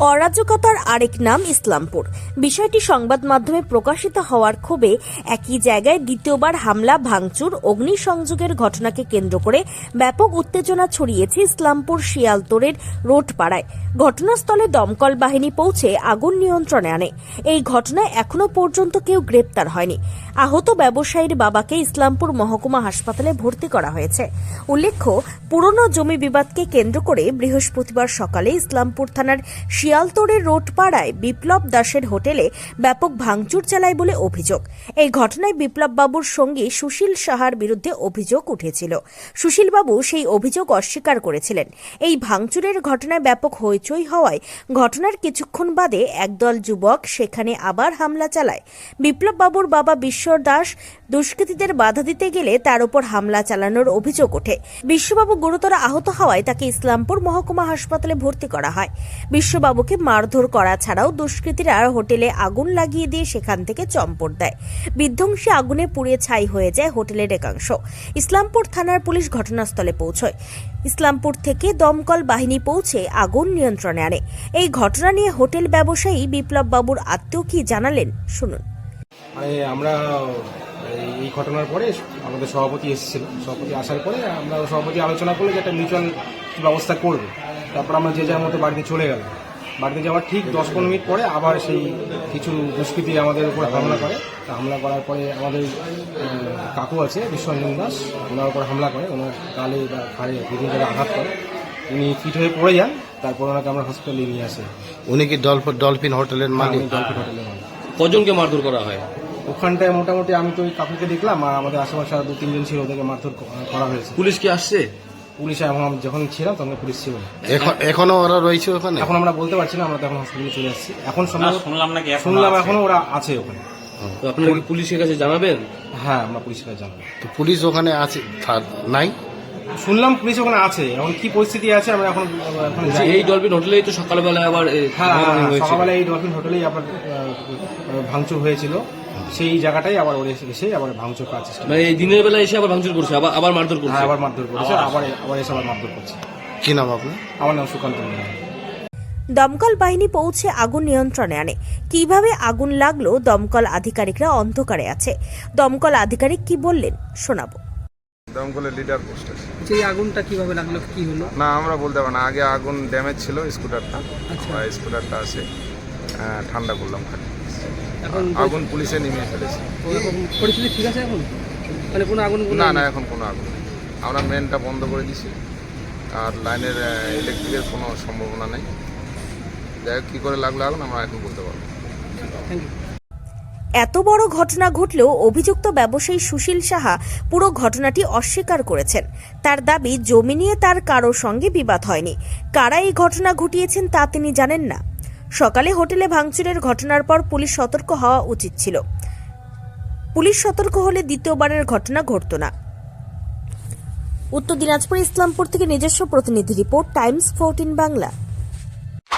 অরাজকতার আরেক নাম ইসলামপুর। বিষয়টি সংবাদ মাধ্যমে প্রকাশিত হওয়ার ক্ষোভে একই জায়গায় দ্বিতীয়বার হামলা, ভাঙচুর, অগ্নিসংযোগের ঘটনাকে কেন্দ্র করে ব্যাপক উত্তেজনা ছড়িয়েছে ইসলামপুর শিয়ালতোড়ের রোডপাড়ায়। ঘটনাস্থলে দমকল বাহিনী পৌঁছে আগুন নিয়ন্ত্রণে আনে। এই ঘটনায় এখনও পর্যন্ত কেউ গ্রেপ্তার হয়নি। আহত ব্যবসায়ীর বাবাকে ইসলামপুর মহকুমা হাসপাতালে ভর্তি করা হয়েছে। উল্লেখ্য, পুরনো জমি বিবাদকে কেন্দ্র করে বৃহস্পতিবার সকালে ইসলামপুর থানার শিয়ালতোড়ের রোডপাড়ায় বিপ্লব দাসের হোটেলে ব্যাপক ভাঙচুর চালায় বলে অভিযোগ। এই ঘটনায় বিপ্লব বাবুর সঙ্গে সুশীল সাহার বিরুদ্ধে অভিযোগ উঠেছিল। সুশীল বাবু সেই অভিযোগ অস্বীকার করেছিলেন। এই ভাঙচুরের ঘটনায় ব্যাপক হইচই হওয়ায় ঘটনার কিছুক্ষণ বাদে একদল যুবক সেখানে আবার হামলা চালায়। বিপ্লব বাবুর বাবা বিশ্বর দাস দুষ্কৃতীদের বাধা দিতে গেলে তার উপর হামলা চালানোর অভিযোগ ওঠে। বিশ্ববাবু গুরুতর আহত হওয়ায় তাকে ইসলামপুর মহকুমা হাসপাতালে ভর্তি করা হয়। বিশ্ববাবুকে মারধর করা ছাড়াও দুষ্কৃতীরা হোটেলে আগুন লাগিয়ে দিয়ে সেখান থেকে চম্পট দেয়। বিধ্বংসী আগুনে পুড়িয়ে ছাই হয়ে যায় হোটেলের একাংশ। ইসলামপুর থানার পুলিশ ঘটনাস্থলে পৌঁছয়। ইসলামপুর থেকে দমকল বাহিনী পৌঁছে আগুন নিয়ন্ত্রণে আনে। এই ঘটনা নিয়ে হোটেল ব্যবসায়ী বিপ্লব বাবুর আত্মীয় কি জানালেন, শুনুন। মানে আমরা, এই ঘটনার পরে আমাদের সভাপতি এসেছিল। সভাপতি আসার পরে আমরা সভাপতি আলোচনা করলে যে একটা মিউচুয়াল ব্যবস্থা করবে। তারপর আমরা যে যার মতো বাড়িতে চলে গেলাম। বাড়িতে যাওয়ার ঠিক দশ পনেরো মিনিট পরে আবার সেই কিছু দুষ্কৃতি আমাদের উপর হামলা করে। তা হামলা করার পরে আমাদের কাকু আছে বিশ্বরঞ্জন দাস ওনার উপর হামলা করে। ওনার গালে বা ঘাড়ে বিভিন্ন জায়গায় আঘাত করে। উনি ফিট হয়ে পড়ে যান তারপর ওনাকে আমরা হসপিটালে নিয়ে আসি। উনি কি ডলফ- ডলফিন হোটেলের মালিক? ডলফিন হোটেলে মালিক। কজনকে মারধর করা হয়? ওখানটায় মোটামুটি আমি তো ওই কাকুকে দেখলাম আর আমাদের আশেপাশে আরও দু তিনজন ছিল ওদেরকে মারধর করা হয়েছে। পুলিশ কি আসছে? পুলিশ এখন যখন ছিলাম তখন পুলিশ ছিল না। এখন এখনও ওরা রয়েছে ওখানে? এখন আমরা বলতে পারছি না আমরা তো এখন হসপিটালে চলে আসছি। এখন না, সম্ভবত শুনলাম নাকি এখনও শুনলাম আছে। এখনও ওরা আছে ওখানে। তো আপনারা কি পুলিশের কাছে জানাবেন? হ্যাঁ আমরা পুলিশের কাছে জানাব। তো পুলিশ ওখানে আছে থা- নাই? শুনলাম পুলিশ ওখানে আছে। এখন কি পরিস্থিতি আছে আমরা এখন এখন বলছি, এই ডলফিন হোটেলেই তো সকালবেলা আবার এ, হ্যাঁ হ্যাঁ, ভাঙাভাঙি হ্যাঁ, হয়েছিল। সকালবেলা এই ডলফিন হোটেলেই আবার আহ, ভাঙচুর হয়েছিল। সেই জায়গাটাই আবার ওরা এসে আবার ভাঙচুর করার চেষ্টা মানে এই দিনের বেলা এসে আবার ভাঙচুর করছে আবার আবার মারধর করছে? হ্যাঁ আবার মারধর করেছে আবার। আবার এসে আবার মারধর করছে। কি নাম আপনার? আমার নাম সুকান্ত মিনা দমকল বাহিনী পৌঁছে আগুন নিয়ন্ত্রণে আনে। কীভাবে আগুন লাগল? দমকল আধিকারিকরা অন্ধকারে আছে। দমকল আধিকারিক কি বললেন? শোনাবো। দমকলের লিডার পোস্ট আছে। এই আগুনটা কীভাবে লাগল কি হলো? না আমরা বলতে পারি না। আগে আগুন ড্যামেজ ছিল স্কুটারটা। আমরা স্কুটারটা আছে। ঠান্ডা করলাম খালি। এখন আগুন পুলিশে নিমিয়ে ফেলেছে। পরিস্থিতি ঠিক আছে এখন? মানে কোনো আগুন না না এখন কোনো আগুন আমরা মেনটা বন্ধ করে দিছি। আর লাইনের ইলেকট্রিকের কোনো সম্ভাবনা নেই। যাই হোক কী করে লাগল আগুন আমরা এখন বলতে পারব। থ্যাংক ইউ এত বড় ঘটনা ঘটলেও অভিযুক্ত ব্যবসায়ী সুশীল সাহা পুরো ঘটনাটি অস্বীকার করেছেন। তার দাবি জমি নিয়ে তার কারোর সঙ্গে বিবাদ হয়নি। কারা এই ঘটনা ঘটিয়েছেন তা তিনি জানেন না। সকালে হোটেলে ভাঙচুরের ঘটনার পর পুলিশ সতর্ক হওয়া উচিত ছিল। পুলিশ সতর্ক হলে দ্বিতীয়বারের ঘটনা ঘটত না। উত্তর দিনাজপুর ইসলামপুর থেকে নিজস্ব প্রতিনিধি report, times fourteen Bangla.